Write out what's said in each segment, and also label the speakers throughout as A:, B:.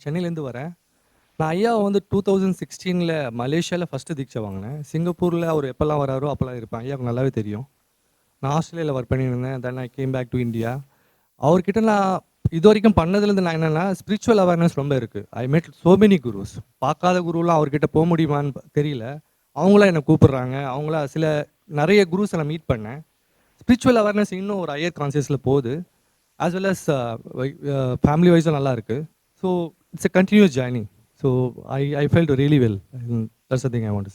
A: நான் சென்னையிலேருந்து வரேன். நான் ஐயா வந்து டூ தௌசண்ட் சிக்ஸ்டீனில் மலேசியாவில் ஃபஸ்ட்டு தீட்சை வாங்கினேன். சிங்கப்பூரில் அவர் எப்போல்லாம் வராரோ அப்போல்லாம் இருப்பேன். ஐயாவுக்கு நல்லாவே தெரியும். நான் ஆஸ்திரேலியாவில் ஒர்க் பண்ணியிருந்தேன். Then I came back to India அவர்கிட்ட நான் இது வரைக்கும் பண்ணதுலேருந்து நான் என்னென்னா ஸ்பிரிச்சுவல் அவேர்னஸ் ரொம்ப இருக்குது I made so many gurus பார்க்காத குருலாம் அவர்கிட்ட போக முடியுமான்னு தெரியல. அவங்களாம் என்னை கூப்பிடுறாங்க. அவங்களா சில நிறைய குருஸ் நான் மீட் பண்ணேன். ஸ்பிரிச்சுவல் அவேர்னஸ் இன்னும் ஒரு ஹையர் கான்சியஸில் போகுது. ஆஸ் வெல் அஸ் ஃபேமிலி வைஸும் நல்லா இருக்குது so it's a continuous journey so I I felt really well that's thing I want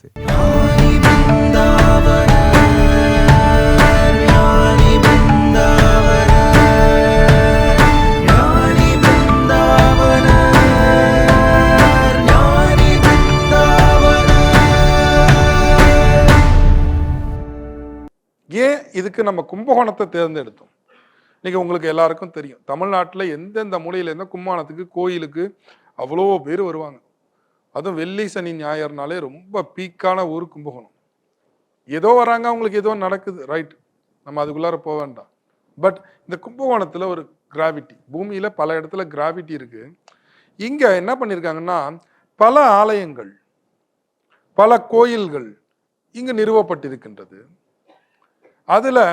B: ஏன் இதுக்கு நம்ம கும்பகோணத்தை தேர்ந்தெடுத்தோம்? இன்னைக்கு உங்களுக்கு எல்லாருக்கும் தெரியும். தமிழ்நாட்டில் எந்தெந்த மூலையில இருந்தால் கும்பகோணத்துக்கு கோயிலுக்கு அவ்வளோ பேர் வருவாங்க. அதுவும் வெள்ளி சனி ஞாயிறுனாலே ரொம்ப பீக்கான ஊர் கும்பகோணம். ஏதோ வராங்க அவங்களுக்கு ஏதோ நடக்குது. ரைட் நம்ம அதுக்குள்ளார போக வேண்டாம். பட் இந்த கும்பகோணத்தில் ஒரு கிராவிட்டி பூமியில் பல இடத்துல கிராவிட்டி இருக்கு. இங்கே என்ன பண்ணியிருக்காங்கன்னா பல ஆலயங்கள் பல கோயில்கள் இங்கு நிறுவப்பட்டிருக்கின்றது. அதில்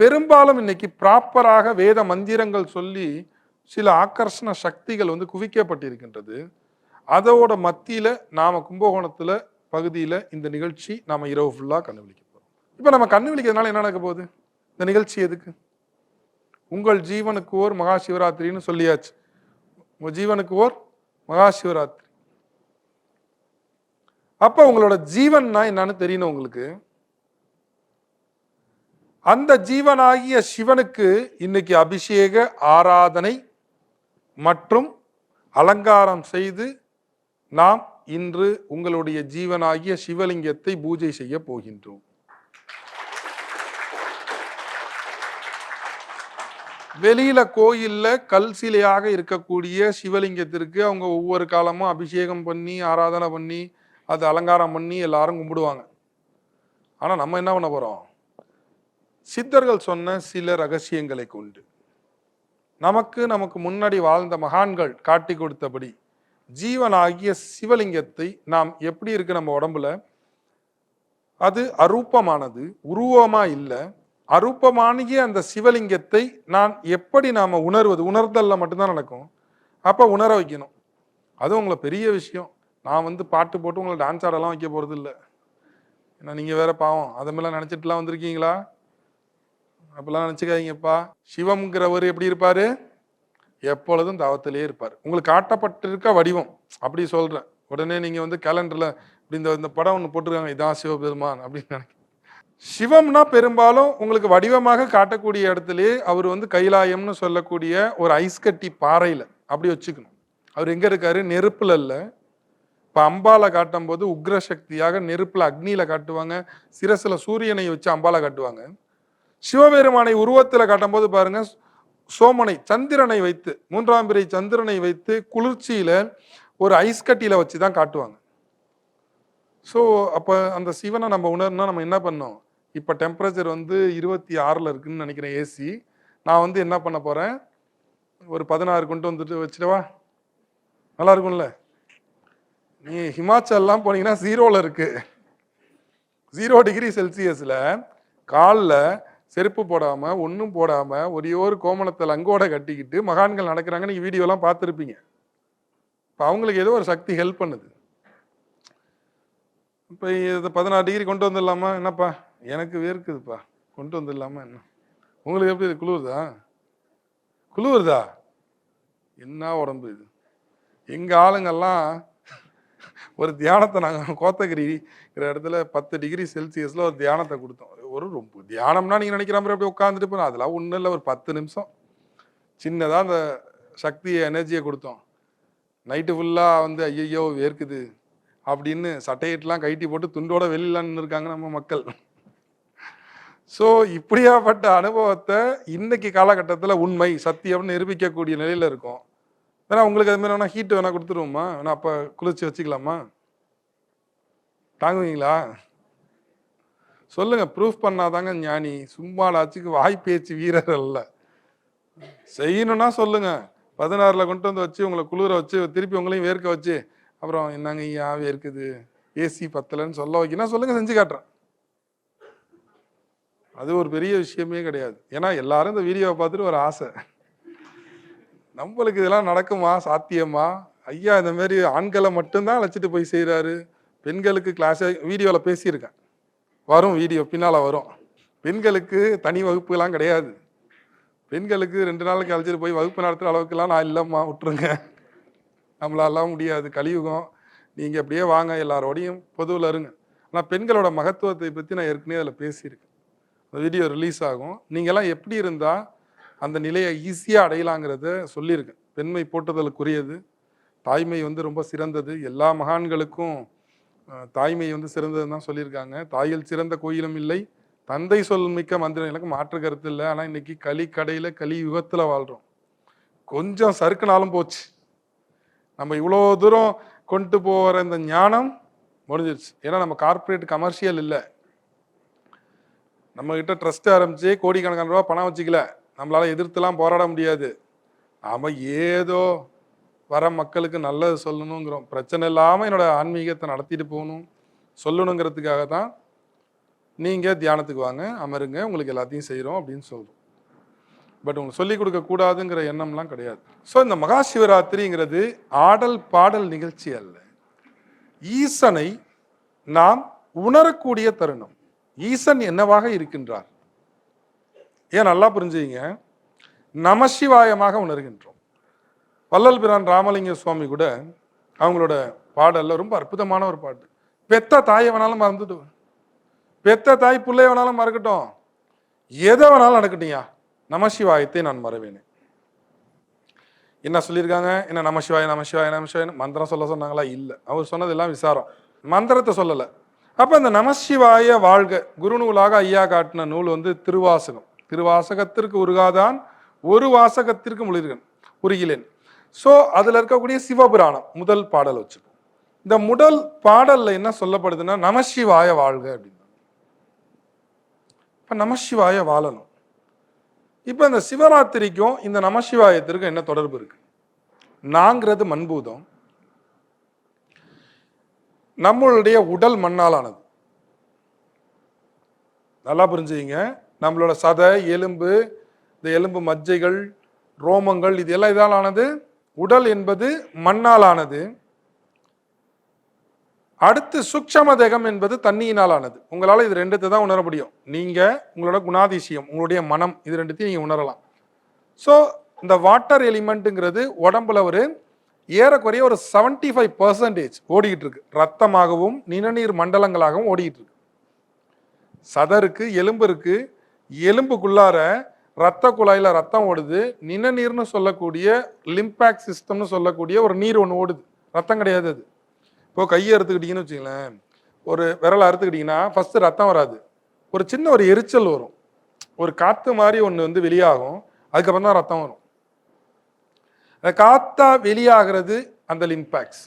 B: பெரும்பாலும் இன்னைக்கு ப்ராப்பராக வேத மந்திரங்கள் சொல்லி சில ஆக்கர்ஷண சக்திகள் வந்து குவிக்கப்பட்டிருக்கின்றது. அதோட மத்தியில் நாம் கும்பகோணத்தில் பகுதியில் இந்த நிகழ்ச்சி நாம் இரவு ஃபுல்லாக கண்டுபிடிக்க போகிறோம் இப்போ நம்ம கண்டுபிடிக்கிறதுனால என்ன நடக்க போகுது? இந்த நிகழ்ச்சி எதுக்கு? உங்கள் ஜீவனுக்கு ஓர் மகா சிவராத்திரின்னு சொல்லியாச்சு. உங்கள் ஜீவனுக்கு ஓர் மகா சிவராத்திரி அப்போ உங்களோட ஜீவன்னா என்னன்னு தெரியணும் உங்களுக்கு. அந்த ஜீவனாகிய சிவனுக்கு இன்னைக்கு அபிஷேக ஆராதனை மற்றும் அலங்காரம் செய்து நாம் இன்று உங்களுடைய ஜீவனாகிய சிவலிங்கத்தை பூஜை செய்ய போகின்றோம். வெளியில கோயில்ல கல் சிலையாக இருக்கக்கூடிய சிவலிங்கத்திற்கு அவங்க ஒவ்வொரு காலமும் அபிஷேகம் பண்ணி ஆராதனை பண்ணி அது அலங்காரம் பண்ணி எல்லாரும் கும்பிடுவாங்க. ஆனா நம்ம என்ன பண்ண போறோம்? சித்தர்கள் சொன்ன சில ரகசியங்களை கொண்டு. நமக்கு நமக்கு முன்னாடி வாழ்ந்த மகான்கள் காட்டி கொடுத்தபடி ஜீவனாகிய சிவலிங்கத்தை நாம் எப்படி இருக்கு நம்ம உடம்புல? அது அரூபமானது உருவமா இல்லை. அரூபமானிய அந்த சிவலிங்கத்தை நான் எப்படி நாம உணர்வது? உணர்தல்ல மட்டும்தான் நடக்கும். அப்ப உணர வைக்கணும். அது உங்களை பெரிய விஷயம். நான் வந்து பாட்டு போட்டு உங்களை டான்ஸ் ஆடலாம் வைக்க போறது இல்லை ஏன்னா நீங்க வேற பாவம். அதை மாதிரிலாம் நினைச்சிட்டுலாம் வந்திருக்கீங்களா? அப்படிலாம் நினச்சிக்காதீங்கப்பா. சிவம்ங்கிறவர் எப்படி இருப்பார்? எப்பொழுதும் தவத்திலே இருப்பார். உங்களுக்கு காட்டப்பட்டிருக்க வடிவம். அப்படி சொல்கிறேன் உடனே நீங்கள் வந்து கேலண்டரில் இப்படி இந்த இந்த படம் ஒன்று போட்டிருக்காங்க. இதான் சிவபெருமான் அப்படின்னு நினைக்கிறேன். சிவம்னா பெரும்பாலும் உங்களுக்கு வடிவமாக காட்டக்கூடிய இடத்துலயே அவர் வந்து கைலாயம்னு சொல்லக்கூடிய ஒரு ஐஸ் கட்டி அப்படி வச்சுக்கணும். அவர் எங்கே இருக்காரு? நெருப்பில் இல்லை. இப்போ அம்பால காட்டும் போது உக்ர சக்தியாக நெருப்பில் அக்னியில் காட்டுவாங்க. சிரசில் சூரியனை வச்சு அம்பால காட்டுவாங்க. சிவபெருமானை உருவத்தில் காட்டும்போது பாருங்க சோமனை சந்திரனை வைத்து மூன்றாம் பிறை சந்திரனை வைத்து குளிர்ச்சியில ஒரு ஐஸ் கட்டியில வச்சு தான் காட்டுவாங்க. ஸோ அப்போ அந்த சிவனை நம்ம உணரணும்னா நம்ம என்ன பண்ணோம்? இப்போ டெம்பரேச்சர் வந்து இருபத்தி ஆறில் இருக்குன்னு நினைக்கிறேன் ஏசி நான் வந்து என்ன பண்ண போகிறேன் ஒரு பதினாறு கொண்டு வந்துட்டு வச்சிடவா நல்லா இருக்கும்ல? நீ ஹிமாச்சல்லாம் போனீங்கன்னா ஜீரோவில் இருக்கு. ஜீரோ டிகிரி செல்சியஸில் காலில் செருப்பு போடாமல் ஒன்றும் போடாமல் ஒரே ஒரு கோமலத்தை லங்கோட கட்டிக்கிட்டு மகான்கள் நடக்கிறாங்க. நீங்கள் வீடியோலாம் பார்த்துருப்பீங்க. இப்போ அவங்களுக்கு ஏதோ ஒரு சக்தி ஹெல்ப் பண்ணுது. இப்போ இது பதினாறு டிகிரி கொண்டு வந்துடலாமா? என்னப்பா? எனக்கு வேர்க்குதுப்பா. கொண்டு வந்துடலாமா என்ன? உங்களுக்கு எப்படி இது? குளிருதா? குளிருதா? என்ன உடம்பு இது? எங்கள் ஆளுங்கெல்லாம் ஒரு தியானத்தை நாங்கள் கோத்தகிரிங்கிற இடத்துல பத்து டிகிரி செல்சியஸில் ஒரு தியானத்தை கொடுத்தோம். ஒரு ரொம்ப தியானம்னா நீங்கள் நினைக்கிற மாதிரி அப்படியே உட்காந்துட்டு போனோம் அதெல்லாம் ஒன்றும் இல்லை. ஒரு பத்து நிமிஷம். சின்னதாக அந்த சக்தியை எனர்ஜியை கொடுத்தோம். நைட்டு ஃபுல்லாக வந்து ஐயையோ வேர்க்குது. அப்படின்னு சட்டையிட்டெலாம் கைட்டி போட்டு துண்டோட வெளியிலான்னு இருக்காங்க நம்ம மக்கள். ஸோ இப்படியாப்பட்ட அனுபவத்தை இன்னைக்கு காலகட்டத்தில் உண்மை சத்தியம்னு நிரூபிக்கக்கூடிய நிலையில் இருக்கும். வேணா உங்களுக்கு அதுமாதிரி வேணா ஹீட் வேணா கொடுத்துருவோமா? வேணா அப்போ குளிர்ச்சி வச்சுக்கலாமா? தாங்குவீங்களா? சொல்லுங்க ப்ரூஃப் பண்ணாதாங்க ஞானி. சும்மாடாச்சுக்கு வாய் பேச்சு வீரர் அல்ல. செய்யணும்னா சொல்லுங்க. பதினாறில் கொண்டு வந்து வச்சு உங்களை குளிர வச்சு திருப்பி உங்களையும் வேர்க்க வச்சு அப்புறம் என்னங்க ஐயா வேர்க்குது? ஏசி பத்தலைன்னு சொல்ல வைக்கணும் சொல்லுங்க செஞ்சு காட்டுறேன். அது ஒரு பெரிய விஷயமே கிடையாது. ஏன்னா எல்லாரும் இந்த வீடியோவை பார்த்துட்டு ஒரு ஆசை. நம்மளுக்கு இதெல்லாம் நடக்குமா? சாத்தியமா? ஐயா இந்த மாதிரி ஆண்களை மட்டும்தான் அழைச்சிட்டு போய் செய்கிறாரு பெண்களுக்கு கிளாஸ் வீடியோவில் பேசியிருக்கேன். வரும் வீடியோ பின்னால் வரும். பெண்களுக்கு தனி வகுப்புலாம் கிடையாது. பெண்களுக்கு ரெண்டு நாளைக்கு அழைச்சிட்டு போய் வகுப்பு நடத்துகிற அளவுக்குலாம் நான் இல்லைம்மா விட்டுருங்க. நம்மளாலாம் முடியாது கலியுகம். நீங்கள் அப்படியே வாங்க எல்லாரோடையும் பொதுவில் இருங்க. ஆனால் பெண்களோட மகத்துவத்தை பற்றி நான் ஏற்கனவே அதில் பேசியிருக்கேன். அந்த வீடியோ ரிலீஸ் ஆகும். நீங்கள்லாம் எப்படி இருந்தால் அந்த நிலையை ஈஸியாக அடையலாங்கிறத சொல்லியிருக்கேன். பெண்மை போட்டுதலுக்குரியது தாய்மை வந்து ரொம்ப சிறந்தது. எல்லா மகான்களுக்கும் தாய்மை வந்து சிறந்ததுன்னு தான் சொல்லியிருக்காங்க. தாயில் சிறந்த கோயிலும் இல்லை. தந்தை சொல் மிக்க மந்திரம். எனக்கு மாற்று கருத்து இல்லை. ஆனால் இன்னைக்கு களி கடையில் களி யுகத்தில் வாழ்கிறோம் கொஞ்சம் சறுக்குனாலும் போச்சு. நம்ம இவ்வளோ தூரம் கொண்டு போகிற இந்த ஞானம் முடிஞ்சிருச்சு. ஏன்னா நம்ம கார்ப்பரேட் கமர்ஷியல் இல்லை. நம்ம கிட்ட ட்ரஸ்ட் ஆரம்பிச்சு கோடிக்கணக்கான ரூபா பணம் வச்சுக்கல. நம்மளால எதிர்த்துலாம் போராட முடியாது. நாம் ஏதோ வர மக்களுக்கு நல்லது சொல்லணுங்கிறோம். பிரச்சனை இல்லாமல் என்னோட ஆன்மீகத்தை நடத்திட்டு போகணும். சொல்லணுங்கிறதுக்காக தான் நீங்கள் தியானத்துக்கு வாங்க அமருங்க உங்களுக்கு எல்லாத்தையும் செய்கிறோம் அப்படின்னு சொல்கிறோம் பட் உங்களுக்கு சொல்லிக் கொடுக்கக்கூடாதுங்கிற எண்ணம்லாம் கிடையாது. ஸோ இந்த மகா சிவராத்திரிங்கிறது ஆடல் பாடல் நிகழ்ச்சி அல்ல. ஈசனை நாம் உணரக்கூடிய தருணம். ஈசன் என்னவாக இருக்கின்றார்? ஏன் நல்லா புரிஞ்சுங்க நமசிவாயமாக உணர்கின்றோம். வள்ளல் பிரான் ராமலிங்க சுவாமி கூட அவங்களோட பாடல்ல ரொம்ப அற்புதமான ஒரு பாட்டு. பெத்த தாயை வேணாலும் மறந்துட்டு பெத்த தாய் பிள்ளைய வேணாலும் மறக்கட்டும். எதை வேணாலும் நடக்கட்டும்யா. நமசிவாயத்தை நான் மறவேனே. என்ன சொல்லியிருக்காங்க? என்ன நமசிவாய நமசிவாய நமசிவாய மந்திரம் சொல்ல சொன்னாங்களா? இல்லை. அவர் சொன்னதெல்லாம் விசாரம். மந்திரத்தை சொல்லலை. அப்போ இந்த நமசிவாய வாழ்க குருநூலாக ஐயா காட்டின நூல் வந்து திருவாசகம். திருவாசகத்திற்கு உருகாதான் ஒரு வாசகத்திற்கு முழுகன் உருகிலேன். ஸோ அதில் இருக்கக்கூடிய சிவபுராணம் முதல் பாடல் வச்சுப்போம் இந்த முதல் பாடலில் என்ன சொல்லப்படுதுன்னா நமசிவாய வாழ்க அப்படின்னு இப்போ நமசிவாய வாழணும். இப்போ இந்த சிவராத்திரிக்கும் இந்த நமசிவாயத்திற்கும் என்ன தொடர்பு இருக்கு? நாங்கிறது மண்பூதம். நம்மளுடைய உடல் மண்ணாலானது. நல்லா புரிஞ்சுங்க நம்மளோட சதை எலும்பு இந்த எலும்பு மஜ்ஜைகள் ரோமங்கள் இது எல்லாம் இதால் ஆனது உடல் என்பது மண்ணால் ஆனது அடுத்து சுக்ஷம தேகம் என்பது தண்ணியினால் ஆனது உங்களால் இது ரெண்டுத்தை தான் உணர முடியும். நீங்கள் உங்களோட குணாதிசயம் உங்களுடைய மனம் இது ரெண்டுத்தையும் நீங்கள் உணரலாம். ஸோ இந்த வாட்டர் எலிமெண்ட்டுங்கிறது உடம்புல ஒரு ஏறக்குறைய ஒரு 75% ஃபைவ் பர்சன்டேஜ் ஓடிக்கிட்டு இருக்கு. ரத்தமாகவும் நிணநீர் மண்டலங்களாகவும் ஓடிக்கிட்டு இருக்கு. சதருக்கு எலும்பு இருக்கு. எலும்புக்குள்ளார ரத்த குழாயில் ரத்தம் ஓடுது. நிணநீர்னு சொல்லக்கூடிய லிம்பாக் சிஸ்டம்னு சொல்லக்கூடிய ஒரு நீர் ஒன்று ஓடுது. ரத்தம் கிடையாது அது. இப்போ கையை அறுத்துக்கிட்டீங்கன்னு வச்சுங்களேன் ஒரு விரலை அறுத்துக்கிட்டீங்கன்னா ஃபஸ்ட்டு ரத்தம் வராது. ஒரு சின்ன ஒரு எரிச்சல் வரும். ஒரு காற்று மாதிரி ஒன்று வந்து வெளியாகும். அதுக்கப்புறம் தான் ரத்தம் வரும். அந்த காத்தா வெளியாகிறது அந்த லிம்பாக்ஸ்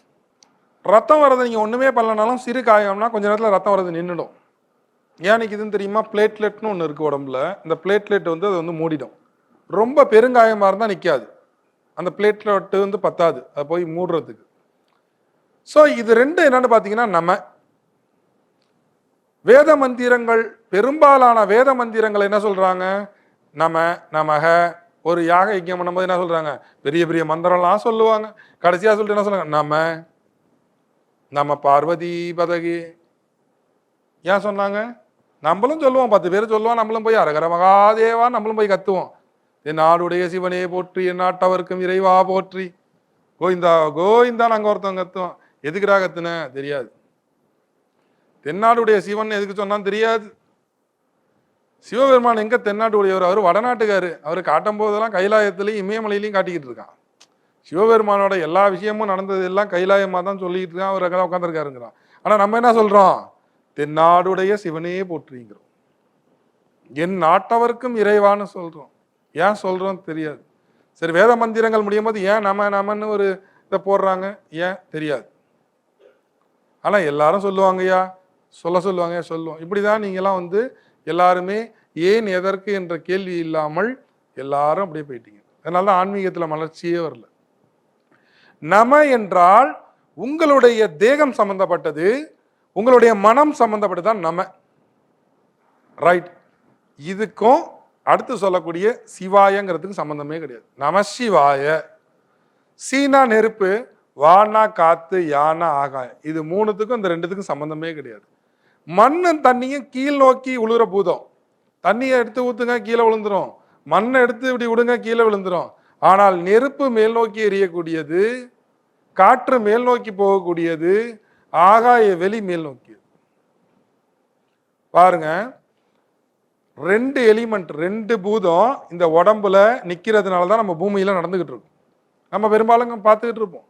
B: ரத்தம் வர்றது நீங்கள் ஒன்றுமே பண்ணலனாலும் சிறு காயம்னா கொஞ்ச நேரத்தில் ரத்தம் வர்றது நின்றுடும் ஏன் இதுன்னு தெரியுமா? பிளேட்லெட்னு ஒன்று இருக்குது உடம்புல. இந்த பிளேட்லெட் வந்து அது வந்து மூடிடும். ரொம்ப பெருங்காயமாக இருந்தால் நிற்காது அந்த பிளேட்லெட்டு வந்து பத்தாது. அதை போய் மூடுறதுக்கு. ஸோ இது ரெண்டு என்னென்னு பார்த்தீங்கன்னா நம்ம வேத மந்திரங்கள் பெரும்பாலான வேத மந்திரங்கள் என்ன சொல்கிறாங்க நம நமக ஒரு யாக யஜ்யம் பண்ணும்போது என்ன சொல்கிறாங்க பெரிய பெரிய மந்திரம்லாம் சொல்லுவாங்க. கடைசியாக சொல்லிட்டு என்ன சொல்றாங்க? நம்ம நம்ம பார்வதி பதகி ஏன் சொன்னாங்க? நம்மளும் சொல்லுவோம் பத்து பேர் சொல்லுவோம் நம்மளும் போய் அரகர மகாதேவா நம்மளும் போய் கத்துவோம். என் நாடுடைய சிவனே போற்றி என் நாட்டவருக்கும் இறைவா போற்றி. கோவிந்தா கோவிந்தா நாங்கள் ஒருத்தவங்க கத்துவோம். எதுக்குடா கத்துன? தெரியாது. தென்னாடுடைய சிவன் எதுக்கு சொன்னான்னு தெரியாது. சிவபெருமான் எங்க தென்னாட்டுடையவர் அவர் வடநாட்டுக்காரு. அவர் காட்டும் போதெல்லாம் கைலாயத்திலையும் இமயமலையிலையும் காட்டிக்கிட்டு இருக்கான். சிவபெருமானோட எல்லா விஷயமும் நடந்தது எல்லாம் கைலாயமா தான் சொல்லிக்கிட்டு இருக்கான். அவர் அங்கே உட்காந்துருக்காருங்கிறான் ஆனா நம்ம என்ன சொல்றோம்? தென்னாடுடைய சிவனே போற்றுங்கிறோம் என் நாட்டவர்க்கும் இறைவான்னு சொல்றோம். ஏன் சொல்றோம் தெரியாது. சரி வேத மந்திரங்கள் முடியும் போது ஏன் நம்ம நமன்னு ஒரு இதை போடுறாங்க? ஏன்? தெரியாது. ஆனா எல்லாரும் சொல்லுவாங்கய்யா. சொல்ல சொல்லுவாங்க சொல்லுவோம். இப்படிதான் நீங்களாம் வந்து எல்லாருமே ஏன் எதற்கு என்ற கேள்வி இல்லாமல் எல்லாரும் அப்படியே போயிட்டீங்க. அதனால தான் ஆன்மீகத்தில் மலர்ச்சியே வரல. நம என்றால் உங்களுடைய தேகம் சம்பந்தப்பட்டது உங்களுடைய மனம் சம்மந்தப்பட்டு தான் நம்ம. ரைட் இதுக்கும் அடுத்து சொல்லக்கூடிய சிவாயங்கிறதுக்கு சம்பந்தமே கிடையாது. நமசிவாய சீனா நெருப்பு வானா காத்து யானா ஆகாயம். இது மூணுத்துக்கும் இந்த ரெண்டுத்துக்கும் சம்பந்தமே கிடையாது. மண்ணும் தண்ணியும் கீழ் நோக்கி உழுகிற பூதம். தண்ணியை எடுத்து ஊத்துங்க கீழே விழுந்துரும். மண்ணை எடுத்து இப்படி விடுங்க கீழே விழுந்துரும். ஆனால் நெருப்பு மேல் நோக்கி எரியக்கூடியது காற்று மேல் நோக்கி போகக்கூடியது ஆகாய வெளி மேல் நோக்கி. பாருங்க ரெண்டு எலிமெண்ட் ரெண்டு பூதம் இந்த உடம்புல நிற்கிறதுனால தான் நம்ம பூமியில் நடந்துக்கிட்டு இருக்கோம். நம்ம பெரும்பாலும் பார்த்துக்கிட்டு இருப்போம்.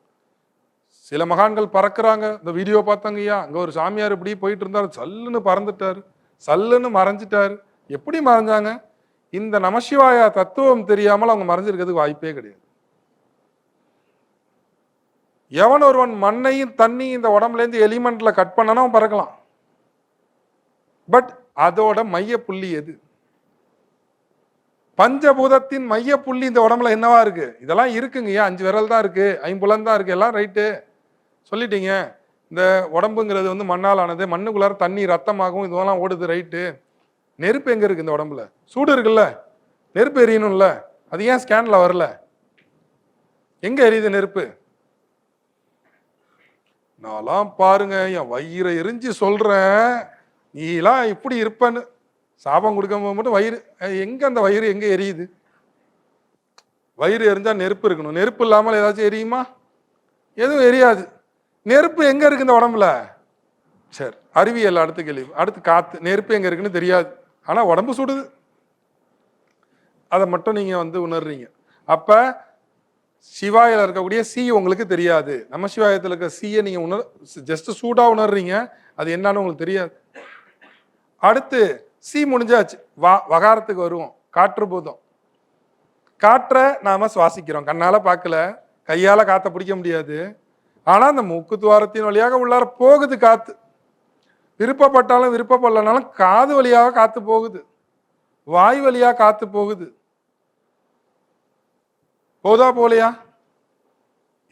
B: சில மகான்கள் பறக்குறாங்க. இந்த வீடியோ பார்த்தாங்கய்யா அங்கே ஒரு சாமியார் இப்படி போயிட்டு இருந்தார். சல்லுன்னு பறந்துட்டார். சல்லுன்னு மறைஞ்சிட்டார். எப்படி மறைஞ்சாங்க? இந்த நமசிவாயா தத்துவம் தெரியாமல் அவங்க மறைஞ்சிருக்கிறதுக்கு வாய்ப்பே கிடையாது. எவன் ஒருவன் மண்ணையும் தண்ணி இந்த உடம்புலேருந்து எலிமெண்ட்ல கட் பண்ணனா அவன் பறக்கலாம். பட் அதோட மைய புள்ளி எது? பஞ்சபூதத்தின் மைய புள்ளி இந்த உடம்புல என்னவா இருக்கு? இதெல்லாம் இருக்குங்கய்யா அஞ்சு விரல் தான் இருக்கு. ஐம்புலன் தான் இருக்கு. எல்லாம் ரைட்டு சொல்லிட்டீங்க. இந்த உடம்புங்கிறது வந்து மண்ணால் ஆனது மண்ணுக்குள்ளார தண்ணி ரத்தமாகவும் இதெல்லாம் ஓடுது. ரைட்டு நெருப்பு எங்க இருக்கு இந்த உடம்புல? சூடு இருக்குல்ல? நெருப்பு எரியணும்ல? அது ஏன் ஸ்கேன்ல வரல? எங்க எரியுது நெருப்பு? நான்லாம் பாருங்க என் வயிறை எரிஞ்சு சொல்றேன். நீலாம் இப்படி இருப்பேன்னு. சாபம் கொடுக்காம மட்டும் வயிறு எங்கே எங்க அந்த வயிறு எங்க எரியுது? வயிறு எரிஞ்சா நெருப்பு இருக்கணும். நெருப்பு இல்லாமல் ஏதாச்சும் எரியுமா? எதுவும் எரியாது. நெருப்பு எங்க இருக்கு இந்த உடம்புல? சரி அறிவியல் அடுத்த கேள்வி. அடுத்து காத்து. நெருப்பு எங்க இருக்குன்னு தெரியாது. ஆனா உடம்பு சுடுது. அதை மட்டும் நீங்க வந்து உணர்றீங்க. அப்போ சிவாயில இருக்கக்கூடிய சி உங்களுக்கு தெரியாது. நம்ம சிவாயத்தில் இருக்க சியை நீங்கள் உணர் ஜஸ்ட் சூடாக உணர்றீங்க. அது என்னன்னு உங்களுக்கு தெரியாது. அடுத்து சி முடிஞ்சாச்சு. வா வகாரத்துக்கு வருவோம். காற்று பூதம். காற்றை நாம் சுவாசிக்கிறோம். கண்ணால் பார்க்கல. கையால் காற்றை பிடிக்க முடியாது. ஆனால் அந்த மூக்கு துவாரத்தின் வழியாக உள்ளார போகுது காற்று விருப்பப்பட்டாலும் விருப்பப்படலனாலும் காது வழியாக காற்று போகுது. வாய் வழியாக காற்று போகுது. போதா போலையா?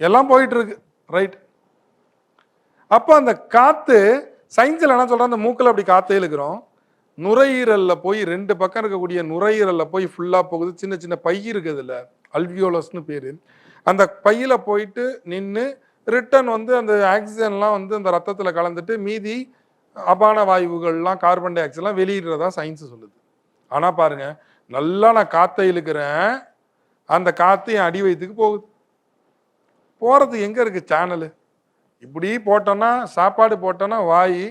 B: எல்லாம் போயிட்டு இருக்கு ரைட் அப்போ அந்த காத்து சயின்ஸில் என்ன சொல்றோம் அந்த மூக்கில் அப்படி காத்து இழுக்கிறோம். நுரையீரலில் போய் ரெண்டு பக்கம் இருக்கக்கூடிய நுரையீரலில் போய் ஃபுல்லாக போகுது. சின்ன சின்ன பை இருக்குதுல்ல அல்வியோலஸ்னு பேர். அந்த பையில் போயிட்டு நின்று ரிட்டன் வந்து அந்த ஆக்சிஜன்லாம் வந்து அந்த ரத்தத்தில் கலந்துட்டு மீதி அபான வாயுகள்லாம் கார்பன் டை ஆக்சைட்லாம் வெளியிடுறதா சயின்ஸ் சொல்லுது. ஆனால் பாருங்கள் நல்லா நான் காற்றை இழுக்கிறேன் அந்த காற்று என் அடி வயிற்றுக்கு போகுது. போகிறது எங்கே இருக்குது சேனலு இப்படி போட்டோன்னா சாப்பாடு போட்டோன்னா வாய்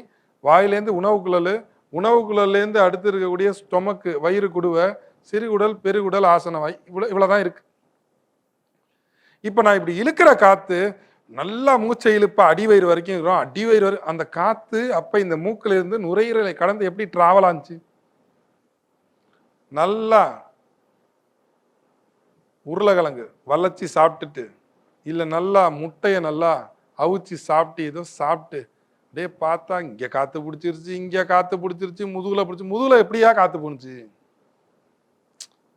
B: வாயிலேருந்து உணவுக்குழல் உணவுக்குழல்லேருந்து அடுத்து இருக்கக்கூடிய ஸ்டொமக்கு வயிறு குடுவை சிறுகுடல் பெருகுடல் ஆசன வாய் இவ்வளோ இவ்வளோ தான் இருக்குது இப்போ நான் இப்படி இழுக்கிற காற்று நல்லா மூச்சை இழுப்பா அடி வயிறு வரைக்கும் இருக்கிறோம். அடி வயிறு வரை அந்த காற்று அப்போ இந்த மூக்கில் இருந்து நுரையீரலை கடந்து எப்படி ட்ராவல் ஆச்சு நல்லா உருளைக்கிழங்கு வளச்சி சாப்பிட்டுட்டு இல்லை நல்லா முட்டையை நல்லா அவிச்சு சாப்பிட்டு ஏதோ சாப்பிட்டு அப்படியே பார்த்தா இங்கே காற்று பிடிச்சிருச்சு இங்கே காற்று பிடிச்சிருச்சு முதுகில் பிடிச்சி முதுகில் எப்படியா காற்று போணுச்சு?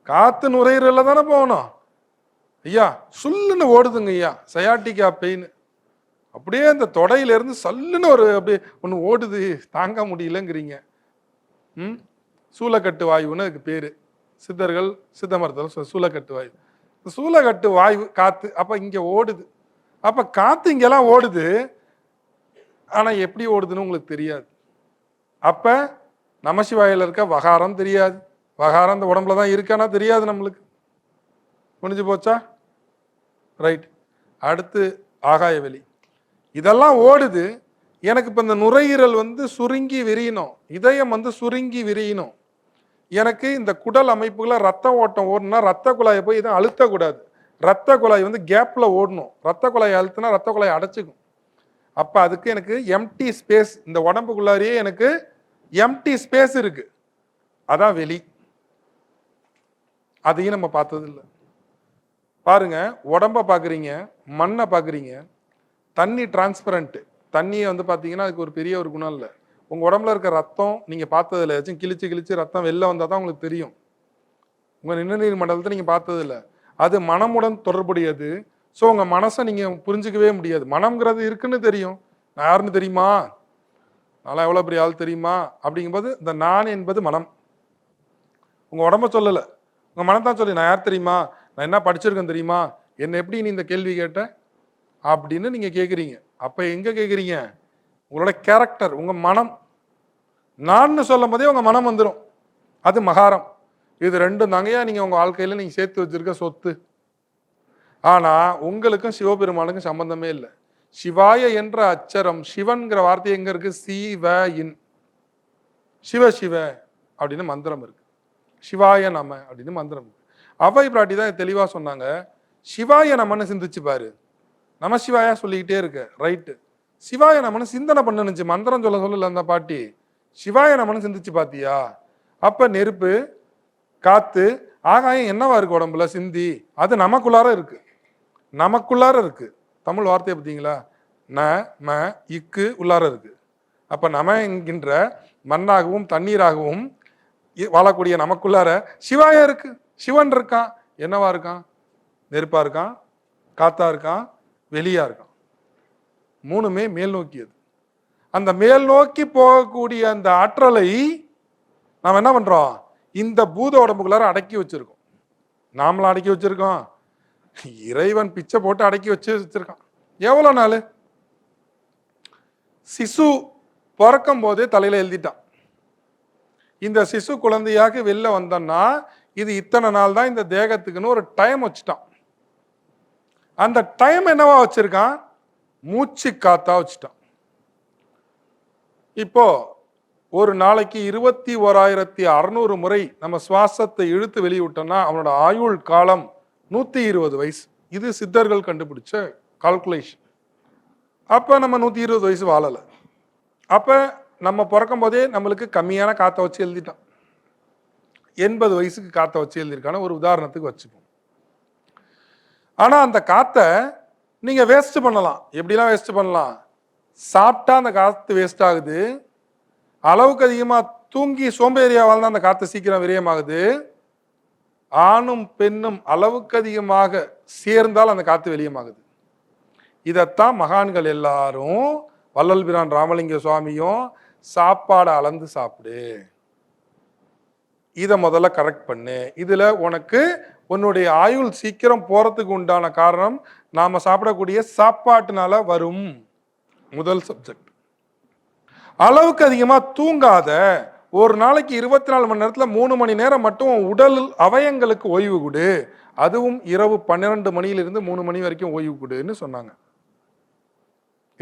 B: காற்று நுரையீரலில் தானே போகணும். ஐயா சுல்லுன்னு ஓடுதுங்க ஐயா சயாட்டிக்கா பெயின். அப்படியே அந்த தொடையிலேருந்து சல்லுன்னு ஒரு அப்படியே ஒன்று ஓடுது தாங்க முடியலங்கிறீங்க. ம்? சூளக்கட்டு வாயுன்னு அதுக்கு பேர். சித்தர்கள் சித்த மருத்துவம் சூளக்கட்டு வாயு. சூளைக்கட்டு வாய்வு வாயு அப்போ இங்கே ஓடுது. அப்போ காற்று இங்கெல்லாம் ஓடுது. ஆனால் எப்படி ஓடுதுன்னு உங்களுக்கு தெரியாது. அப்போ நமசிவாயில இருக்க வகாரம் தெரியாது. வகாரம் இந்த உடம்புல தான் இருக்கானா தெரியாது நம்மளுக்கு. முடிஞ்சு போச்சா? ரைட் அடுத்து ஆகாய வெளி. இதெல்லாம் ஓடுது. எனக்கு இப்போ இந்த நுரையீரல் வந்து சுருங்கி விரியணும். இதயம் வந்து சுருங்கி விரியணும். எனக்கு இந்த குடல் அமைப்புகளை ரத்த ஓட்டம் ஓடணும்னா ரத்த குழாயை போய் இதை அழுத்தக்கூடாது. ரத்த குழாய் வந்து கேப்பில் ஓடணும். ரத்த குழாய் அழுத்தினா ரத்த குழாய் அடைச்சிக்கும். அப்போ அதுக்கு எனக்கு எம்டி ஸ்பேஸ் இந்த உடம்புக்குள்ளாரியே எனக்கு எம்டி ஸ்பேஸ் இருக்கு. அதான் வெளி. அதையும் நம்ம பார்த்தது இல்லை பாருங்க உடம்ப பார்க்குறீங்க மண்ணை பார்க்குறீங்க தண்ணி டிரான்ஸ்பரண்ட்டு தண்ணியை வந்து பார்த்தீங்கன்னா அதுக்கு ஒரு பெரிய ஒரு குணம் இல்லை. உங்கள் உடம்புல இருக்க ரத்தம் நீங்கள் பார்த்ததில்ல. ஏதாச்சும் கிழிச்சு கிழிச்சு ரத்தம் வெளில வந்தால் தான் உங்களுக்கு தெரியும். உங்கள் நிணநீர் மண்டலத்தை நீங்கள் பார்த்ததில்ல. அது மனமுடன் தொடர்புடையது. ஸோ உங்கள் மனசை நீங்கள் புரிஞ்சுக்கவே முடியாது. மனம்ங்கிறது இருக்குன்னு தெரியும். நான் யாருன்னு தெரியுமா? நான் எவ்வளோ பெரிய ஆள் தெரியுமா? அப்படிங்கும்போது இந்த நான் என்பது மனம். உங்கள் உடம்ப சொல்லலை. உங்கள் மனம் தான் சொல்லி நான் யார் தெரியுமா? நான் என்ன படிச்சிருக்கேன் தெரியுமா? என்னை எப்படி நீ இந்த கேள்வி கேட்ட? அப்படின்னு நீங்கள் கேட்குறீங்க அப்போ எங்கே கேட்குறீங்க உங்களோட கேரக்டர் உங்கள் மனம். நான்னு சொல்லும் போதே உங்கள் மனம் வந்துடும் அது மகாரம். இது ரெண்டும் தாங்கயா நீங்கள் உங்கள் வாழ்க்கையில் நீங்கள் சேர்த்து வச்சிருக்க சொத்து? ஆனால் உங்களுக்கும் சிவபெருமானுக்கும் சம்பந்தமே இல்லை. சிவாய என்ற அச்சரம் சிவன்கிற வார்த்தை எங்கே இருக்கு? சிவ இன். சிவ சிவ அப்படின்னு மந்திரம் இருக்கு. சிவாய நம அப்படின்னு மந்திரம் இருக்கு. அவை பிராட்டி தான் தெளிவாக சொன்னாங்க. சிவாய நமன்னு சிந்திச்சு பாரு. நம சிவாயா சொல்லிக்கிட்டே இருக்க. ரைட்டு சிவாய நமன்னு சிந்தனை பண்ணுனுச்சு. மந்திரம் சொல்ல சொல்லல அந்த பாட்டி. சிவாய நமன்னு சிந்திச்சு பாத்தியா? அப்ப நெருப்பு காத்து ஆகாயம் என்னவா இருக்கு உடம்புல? சிந்தி. அது நமக்குள்ளார இருக்கு. நமக்குள்ளார இருக்கு. தமிழ் வார்த்தையை பார்த்தீங்களா? ந ம இக்கு உள்ளார இருக்கு. அப்ப நம என்கின்ற மண்ணாகவும் தண்ணீராகவும் வாழக்கூடிய நமக்குள்ளார சிவாயா இருக்கு. சிவன் இருக்கான். என்னவா இருக்கான்? நெருப்பா இருக்கான்? காத்தா இருக்கான்? வெளியா இருக்கான். மூணுமே மேல் நோக்கியது. அந்த மேல் நோக்கி போகக்கூடிய அந்த ஆற்றலை நாம் என்ன பண்றோம்? இந்த பூத உடம்புக்குள்ளார அடக்கி வச்சிருக்கோம். நாமளும் அடக்கி வச்சிருக்கோம். இறைவன் பிச்சை போட்டு அடக்கி வச்சு வச்சிருக்கான். எவ்வளோ நாள்? சிசு பிறக்கும் போதே தலையில எழுதிட்டான். இந்த சிசு குழந்தையாக வெளில வந்தோன்னா இது இத்தனை நாள் தான் இந்த தேகத்துக்குன்னு ஒரு டைம் வச்சுட்டான். அந்த டைம் என்னவா வச்சிருக்கான்? மூச்சு காத்தா வச்சுட்டான். இப்போ ஒரு நாளைக்கு இருபத்தி ஓராயிரத்தி அறுநூறு முறை நம்ம சுவாசத்தை இழுத்து வெளியிட்டோம்னா அவனோட ஆயுள் காலம் நூத்தி இருபது வயசு. இது சித்தர்கள் கண்டுபிடிச்ச கால்குலேஷன் அப்ப நம்ம நூத்தி இருபது வயசு வாழல. அப்ப நம்ம பிறக்கும் போதே நம்மளுக்கு கம்மியான காத்த வச்சு எழுதிட்டான். எண்பது வயசுக்கு காத்த வச்சு எழுதியிருக்கான ஒரு உதாரணத்துக்கு வச்சுப்போம். ஆனா அந்த காத்தை நீங்க வேஸ்ட் பண்ணலாம். எப்படிலாம் வேஸ்ட் பண்ணலாம்? சாப்பிட்டா அந்த காத்து வேஸ்ட் ஆகுது. அளவுக்கு அதிகமா தூங்கி சோம்பேறியா வாழ்ந்தா அந்த காத்து சீக்கிரம் விரயமாகுது. ஆணும் பெண்ணும் அளவுக்கு அதிகமாக சேர்ந்தால் அந்த காத்து வெளியமாகுது. இதைத்தான் மகான்கள் எல்லாரும் வள்ளல் பிரான் ராமலிங்க சுவாமியும் சாப்பாடை அளந்து சாப்பிடு. இதை முதல்ல கரெக்ட் பண்ணு. இதில் உனக்கு உன்னுடைய ஆயுள் சீக்கிரம் போகிறதுக்கு உண்டான காரணம் நாம் சாப்பிடக்கூடிய சாப்பாட்டுனால வரும் முதல் சப்ஜெக்ட் அளவுக்கு அதிகமாக தூங்காத ஒரு நாளைக்கு இருபத்தி நாலு மணி நேரத்தில் மூணு மணி நேரம் மட்டும் உடல் அவயங்களுக்கு ஓய்வு கொடு. அதுவும் இரவு பன்னிரெண்டு மணியிலிருந்து மூணு மணி வரைக்கும் ஓய்வு கொடுன்னு சொன்னாங்க.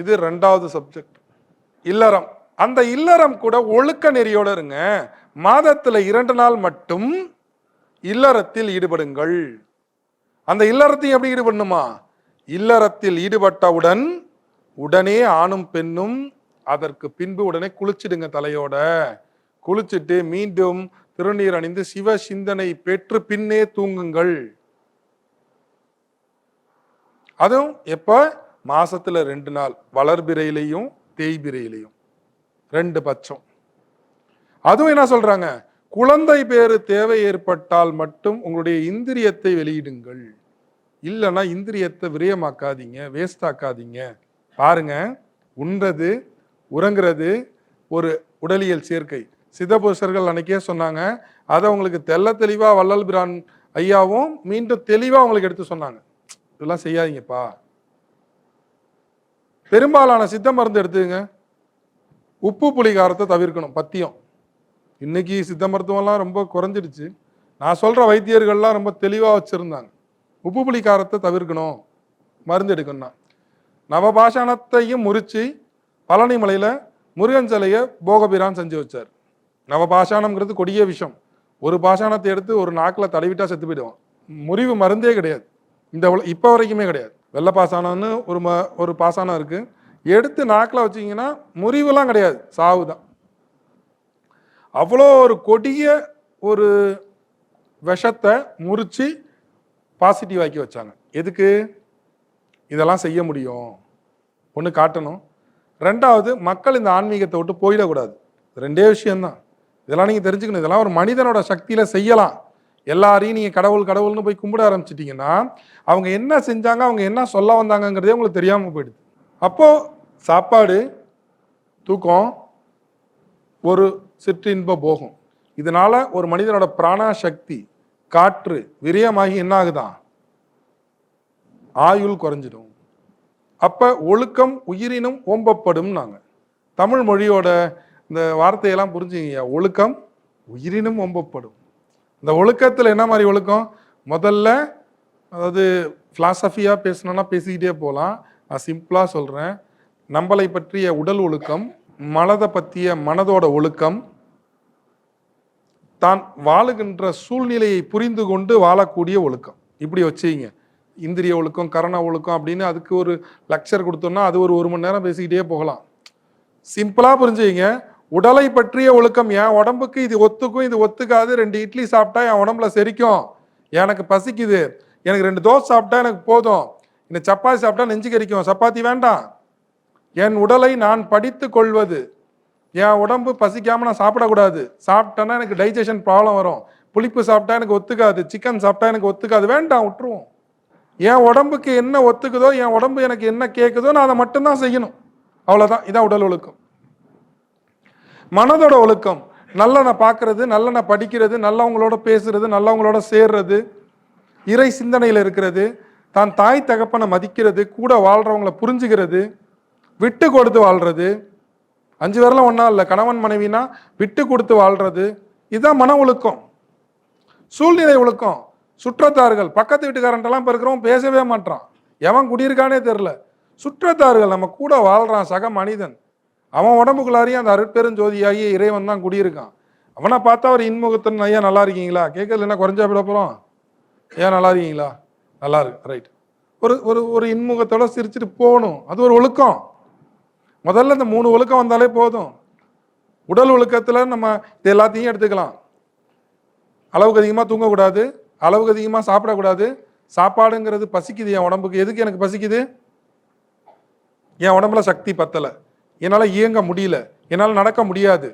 B: இது ரெண்டாவது சப்ஜெக்ட் இல்லறம். அந்த இல்லறம் கூட ஒழுக்க நெறியோட இருங்க. மாதத்தில் இரண்டு நாள் மட்டும் இல்லறத்தில் ஈடுபடுங்கள். அந்த இல்லறத்தையும் எப்படி ஈடுபடணுமா? இல்லறத்தில் ஈடுபட்டவுடன் உடனே ஆணும் பெண்ணும் அதற்கு பின்பு உடனே குளிச்சிடுங்க தலையோட. குளிச்சுட்டு மீண்டும் திருநீர் அணிந்து சிவ சிந்தனை பெற்று பின்னே தூங்குங்கள். அதுவும் எப்ப? மாசத்துல ரெண்டு நாள். வளர்பிறையிலையும் தேய்பிறையிலையும். ரெண்டு பட்சம். அதுவும் என்ன சொல்றாங்க? குழந்தை பேரு தேவை ஏற்பட்டால் மட்டும் உங்களுடைய இந்திரியத்தை வெளியிடுங்கள். இல்லைன்னா இந்திரியத்தை விரயமாக்காதீங்க வேஸ்ட் ஆக்காதீங்க. பாருங்க உண்றது உறங்குறது ஒரு உடலியல் சேர்க்கை. சித்தபுருஷர்கள் அன்னைக்கே சொன்னாங்க அதை உங்களுக்கு தெள்ள தெளிவாக வள்ளல் பிரான் ஐயாவும் மீண்டும் தெளிவாக உங்களுக்கு எடுத்து சொன்னாங்க. இதெல்லாம் செய்யாதீங்கப்பா. பெரும்பாலான சித்த மருந்து எடுத்துங்க உப்பு புளிகாரத்தை தவிர்க்கணும் பத்தியம். இன்னைக்கு சித்த மருத்துவம்லாம் ரொம்ப குறைஞ்சிடுச்சு. நான் சொல்கிற வைத்தியர்கள்லாம் ரொம்ப தெளிவாக வச்சுருந்தாங்க. உப்பு புளிக்காரத்தை தவிர்க்கணும். மருந்து எடுக்கணும்னா. நவபாஷாணத்தையும் முறிச்சு பழனி மலையில முருகன் சிலையை போகபிரான் செஞ்சு வச்சார். நவபாஷாணம்ங்கிறது கொடிய விஷம். ஒரு பாஷாணத்தை எடுத்து ஒரு நாக்கில் தடவிட்டா செத்து போயிடுவான். முறிவு மருந்தே கிடையாது. இந்த இப்போ வரைக்குமே கிடையாது. வெள்ளை பாசானம்னு ஒரு ம ஒரு பாசானம் இருக்கு. எடுத்து நாக்கில் வச்சீங்கன்னா முறிவுலாம் கிடையாது. சாவு தான். அவ்வளோ ஒரு கொடிய ஒரு விஷத்தை முறிச்சு பாசிட்டிவ் ஆக்கி வச்சாங்க. எதுக்கு? இதெல்லாம் செய்ய முடியும். ஒன்று காட்டணும். ரெண்டாவது மக்கள் இந்த ஆன்மீகத்தை விட்டு போயிடக்கூடாது. ரெண்டே விஷயம்தான். இதெல்லாம் நீங்கள் தெரிஞ்சுக்கணும். இதெல்லாம் ஒரு மனிதனோட சக்தியில் செய்யலாம். எல்லாரையும் நீங்கள் கடவுள் கடவுள்னு போய் கும்பிட ஆரம்பிச்சிட்டிங்கன்னா அவங்க என்ன செஞ்சாங்க அவங்க என்ன சொல்ல வந்தாங்கங்கிறதே உங்களுக்கு தெரியாமல் போயிடுது. அப்போது சாப்பாடு தூக்கம் ஒரு சிற்றின்ப போகும். இதனால் ஒரு மனிதனோட பிராணா சக்தி காற்று விரயமாகி என்ன ஆகுதான் ஆயுள் குறைஞ்சிடும். அப்ப ஒழுக்கம் உயிரினும் ஓம்பப்படும் நாங்க தமிழ் மொழியோட இந்த வார்த்தையெல்லாம் புரிஞ்சுங்க ஒழுக்கம் உயிரினும் ஓம்பப்படும். இந்த ஒழுக்கத்தில் என்ன மாதிரி ஒழுக்கம்? முதல்ல அதாவது ஃபிலாசபியாக பேசணும்னா பேசிக்கிட்டே போகலாம் நான் சிம்பிளாக சொல்கிறேன் நம்மளை பற்றிய உடல் ஒழுக்கம் மனதை பற்றிய மனதோட ஒழுக்கம் தான் வாழுகின்ற சூழ்நிலையை புரிந்து கொண்டு வாழக்கூடிய ஒழுக்கம். இப்படி வச்சுங்க இந்திரிய ஒழுக்கம் கரண ஒழுக்கம் அப்படின்னு அதுக்கு ஒரு லெக்சர் கொடுத்தோம்னா அது ஒரு ஒரு மணி நேரம் பேசிக்கிட்டே போகலாம். சிம்பிளாக புரிஞ்சுங்க உடலை பற்றிய ஒழுக்கம். என் உடம்புக்கு இது ஒத்துக்கும் இது ஒத்துக்காது. ரெண்டு இட்லி சாப்பிட்டா என் உடம்புல செரிக்கும். எனக்கு பசிக்குது. எனக்கு ரெண்டு தோசை சாப்பிட்டா எனக்கு போதும். இந்த சப்பாத்தி சாப்பிட்டா நெஞ்சு கறிக்கும் சப்பாத்தி வேண்டாம். என் உடலை நான் படித்து கொள்வது என் உடம்பு பசிக்காம நான் சாப்பிடக்கூடாது. சாப்பிட்டேன்னா எனக்கு டைஜஷன் ப்ராப்ளம் வரும். புளிப்பு சாப்பிட்டா எனக்கு ஒத்துக்காது. சிக்கன் சாப்பிட்டா எனக்கு ஒத்துக்காது. வேண்டாம் விட்டுருவோம். என் உடம்புக்கு என்ன ஒத்துக்குதோ என் உடம்பு எனக்கு என்ன கேட்குதோ நான் அதை மட்டும்தான் செய்யணும். அவ்வளோதான் இதான் உடல் ஒழுக்கம். மனதோட ஒழுக்கம். நல்லனை பார்க்கறது நல்லனை படிக்கிறது நல்லவங்களோட பேசுறது நல்லவங்களோட சேர்றது இறை சிந்தனையில் இருக்கிறது தான் தாய் தகப்பனை மதிக்கிறது கூட வாழ்கிறவங்கள புரிஞ்சுக்கிறது விட்டு கொடுத்து வாழ்கிறது அஞ்சு பேர்லாம் ஒன்றா இல்லை. கணவன் மனைவினா விட்டு கொடுத்து வாழ்றது இதுதான் மன ஒழுக்கம். சூழ்நிலை ஒழுக்கம். சுற்றத்தார்கள் பக்கத்து வீட்டுக்காரன்ட்டெல்லாம் இப்போ இருக்கிறவன் பேசவே மாட்றான். எவன் குடியிருக்கானே தெரில. சுற்றத்தார்கள் நம்ம கூட வாழ்றான் சக மனிதன். அவன் உடம்புக்குள்ளாரையும் அந்த அருட்பெருஞ்சோதியாகிய இறைவன் தான் குடியிருக்கான். அவனை பார்த்தா ஒரு இன்முகத்தன் ஐயா நல்லா இருக்கீங்களா? கேட்கறது என்ன குறைஞ்சா விட போகிறோம் ஏன் நல்லா இருக்கீங்களா? நல்லா இருக்கு. ரைட் ஒரு ஒரு ஒரு இன்முகத்தோட சிரிச்சுட்டு போகணும். அது ஒரு ஒழுக்கம். முதல்ல இந்த மூணு ஒழுக்கம் வந்தாலே போதும். உடல் ஒழுக்கத்தில் நம்ம இது எல்லாத்தையும் எடுத்துக்கலாம். அளவுக்கு அதிகமாக தூங்கக்கூடாது அளவுக்கு அதிகமாக சாப்பிடக்கூடாது. சாப்பாடுங்கிறது பசிக்குது என் உடம்புக்கு. எதுக்கு எனக்கு பசிக்குது? என் உடம்புல சக்தி பத்தலை. என்னால் இயங்க முடியல. என்னால் நடக்க முடியாது.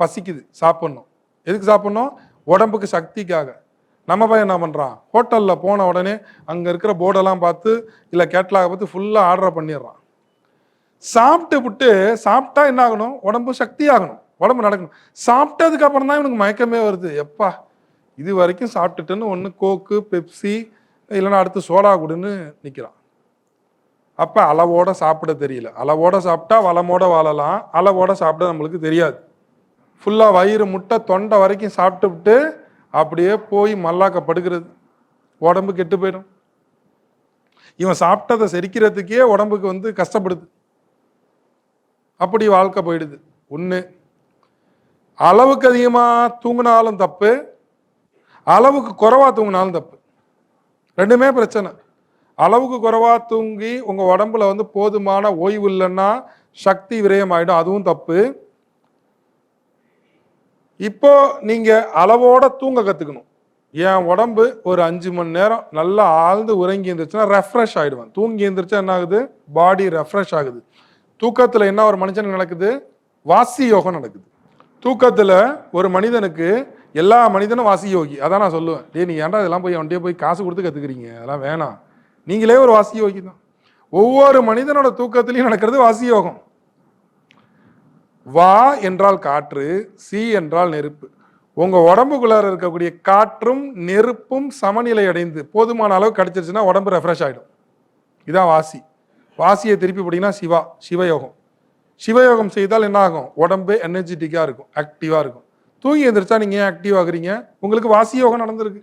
B: பசிக்குது சாப்பிட்ணும். எதுக்கு சாப்பிட்ணும்? உடம்புக்கு சக்திக்காக. நம்ம பையன் என்ன பண்ணுறான் ஹோட்டலில் போன உடனே அங்கே இருக்கிற போர்டெல்லாம் பார்த்து இல்லை கேட்லாக பார்த்து ஃபுல்லாக ஆர்டர் பண்ணிடுறான். சாப்பிட்டு விட்டு சாப்பிட்டா என்ன ஆகணும்? உடம்பு சக்தி ஆகணும். உடம்பு நடக்கணும். சாப்பிட்டதுக்கு அப்புறம் தான் இவனுக்கு மயக்கமே வருது. எப்பா இது வரைக்கும் சாப்பிட்டுட்டுன்னு ஒன்று கோக்கு பெப்சி இல்லைன்னா அடுத்து சோடா குடுன்னு நிற்கிறான் அப்போ அளவோட சாப்பிட தெரியல. அளவோட சாப்பிட்டா வளமோட வாழலாம். அளவோட சாப்பிட நம்மளுக்கு தெரியாது. ஃபுல்லாக வயிறு முட்டை தொண்டை வரைக்கும் சாப்பிட்டு விட்டு அப்படியே போய் மல்லாக்க படுக்கிறது உடம்பு கெட்டு போயிடும். இவன் சாப்பிட்டதை செரிக்கிறதுக்கே உடம்புக்கு வந்து கஷ்டப்படுது. அப்படி வாழ்க்கை போயிடுது. ஒன்று அளவுக்கு அதிகமாக தூங்கினாலும் தப்பு அளவுக்கு குறைவாக தூங்கினாலும் தப்பு. ரெண்டுமே பிரச்சனை. அளவுக்கு குறைவாக தூங்கி உங்கள் உடம்புல வந்து போதுமான ஓய்வு இல்லைன்னா சக்தி விரயமாயிடும். அதுவும் தப்பு. இப்போ நீங்கள் அளவோட தூங்க கற்றுக்கணும் என் உடம்பு ஒரு அஞ்சு மணி நேரம் நல்லா ஆழ்ந்து உறங்கி எழுந்திரிச்சுன்னா ரெஃப்ரெஷ் ஆகிடுவேன் தூங்கி எழுந்திரிச்சா என்ன ஆகுது? பாடி ரெஃப்ரெஷ் ஆகுது. தூக்கத்தில் என்ன ஒரு மனுஷனுக்கு நடக்குது? வாசி யோகம் நடக்குது. தூக்கத்தில் ஒரு மனிதனுக்கு எல்லா மனிதனும் வாசி யோகி அதான் நான் சொல்லுவேன். டே நீ ஏன்டா இதெல்லாம் போய் அவன்கிட்டயே போய் காசு கொடுத்து கற்றுக்குறீங்க அதெல்லாம் வேணாம். நீங்களே ஒரு வாசி யோகி தான். ஒவ்வொரு மனிதனோட தூக்கத்திலையும் நடக்கிறது வாசி யோகம் வா என்றால் காற்று சி என்றால் நெருப்பு. உங்கள் உடம்புக்குள்ளார இருக்கக்கூடிய காற்றும் நெருப்பும் சமநிலை அடைந்து போதுமான அளவு கிடைச்சிருச்சுன்னா உடம்பு ரெஃப்ரெஷ் ஆகிடும் இதான் வாசி. வாசியை திருப்பி போட்டிங்கன்னா சிவா சிவயோகம். சிவயோகம் செய்தால் என்ன ஆகும் உடம்பு எனர்ஜெட்டிக்காக இருக்கும் ஆக்டிவாக இருக்கும். தூங்கி எந்திரிச்சா நீங்கள் ஏன் ஆக்டிவ் ஆகுறீங்க? உங்களுக்கு வாசி யோகம் நடந்திருக்கு.